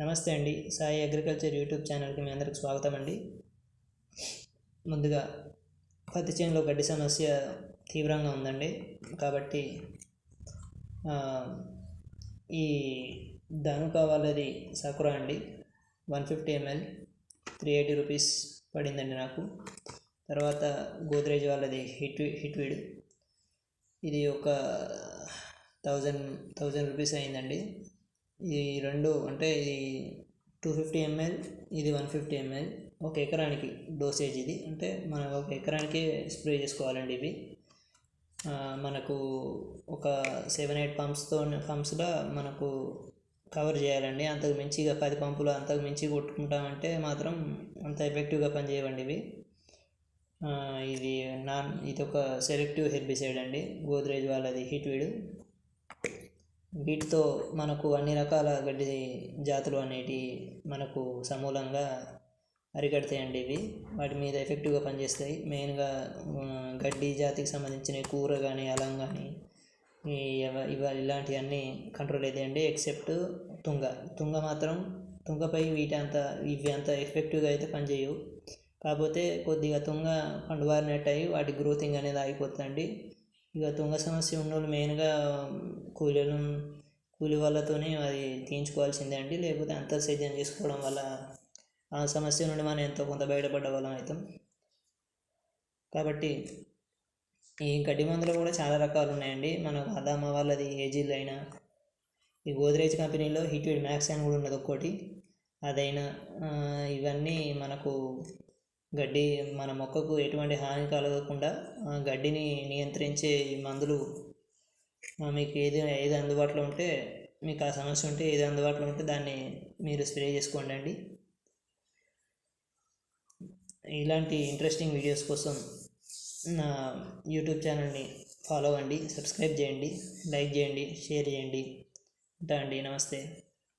నమస్తే అండి. Sai agriculture YouTube ఛానల్కి మీ అందరికి స్వాగతం అండి. ముందుగా పత్తి చేనులో గడ్డి సమస్య తీవ్రంగా ఉందండి. కాబట్టి ఈ ధనుక వాళ్ళది సకురా అండి. One fifty ML three eighty rupees పడిందండి నాకు. తర్వాత గోద్రేజ్ వాళ్ళది హిట్ హిట్వీడ్ ఇది ఒక థౌజండ్ థౌజండ్ రూపీస్ అయిందండి. ఈ రెండు అంటే ఇది టూ ఫిఫ్టీ ఎంఎల్ ఇది వన్ ఫిఫ్టీ ఎంఎల్ ఒక ఎకరానికి డోసేజ్ ఇది. అంటే మనం ఒక ఎకరానికి స్ప్రే చేసుకోవాలండి ఇవి. మనకు ఒక సెవెన్ ఎయిట్ పంప్స్తో పంప్స్లో మనకు కవర్ చేయాలండి. అంతకు మించిగా పది పంపులు అంతకు మించి కొట్టుకుంటామంటే మాత్రం అంత ఎఫెక్టివ్గా పనిచేయవండి ఇవి. ఇది నాన్ ఇది ఒక సెలెక్టివ్ హెర్బిసైడ్ అండి. గోద్రేజ్ వాళ్ళది హిట్ వీడు వీటితో మనకు అన్ని రకాల గడ్డి జాతులు అనేటివి మనకు సమూలంగా అరికడతాయండి ఇవి. వాటి మీద ఎఫెక్టివ్గా పనిచేస్తాయి. మెయిన్గా గడ్డి జాతికి సంబంధించిన కూర కానీ అలం కానీ ఇవ- ఇవ ఇలాంటివన్నీ కంట్రోల్ అవుతాయండి ఎక్సెప్ట్ తుంగ. తుంగ మాత్రం తుంగపై వీటి అంత ఇవి అంత ఎఫెక్టివ్గా అయితే పనిచేయవు. కాకపోతే కొద్దిగా తుంగ పండువారినట్టు అయ్యి వాటి గ్రోతింగ్ అనేది ఆగిపోతుందండి. ఇక తుంగ సమస్య ఉన్నోళ్ళు మెయిన్గా కూలీలు కూలి వాళ్ళతోనే అది తీయించుకోవాల్సిందే అండి. లేకపోతే అంతర్సేద్యం చేసుకోవడం వల్ల ఆ సమస్య నుండి మనం ఎంతో కొంత బయటపడ్డ వాళ్ళం అవుతాం కాబట్టి ఈ గడ్డి మందులు కూడా చాలా రకాలు ఉన్నాయండి. మన అదామ వాళ్ళది ఏజీలు అయినా ఈ గోద్రేజ్ కంపెనీలో హిట్వీడ్ మ్యాక్స్ అని కూడా ఉన్నది ఒక్కోటి. అదైనా ఇవన్నీ మనకు గడ్డి మన మొక్కకు ఎటువంటి హాని కలగకుండా గడ్డిని నియంత్రించే ఈ మందులు మీకు ఏది ఏది అందుబాటులో ఉంటే మీకు ఆ సమస్య ఉంటే ఏది అందుబాటులో ఉంటే దాన్ని మీరు స్ప్రే చేసుకోండి అండి. ఇలాంటి ఇంట్రెస్టింగ్ వీడియోస్ కోసం నా యూట్యూబ్ ఛానల్ని ఫాలో అవ్వండి సబ్స్క్రైబ్ చేయండి లైక్ చేయండి షేర్ చేయండి. ఉంటా అండి నమస్తే.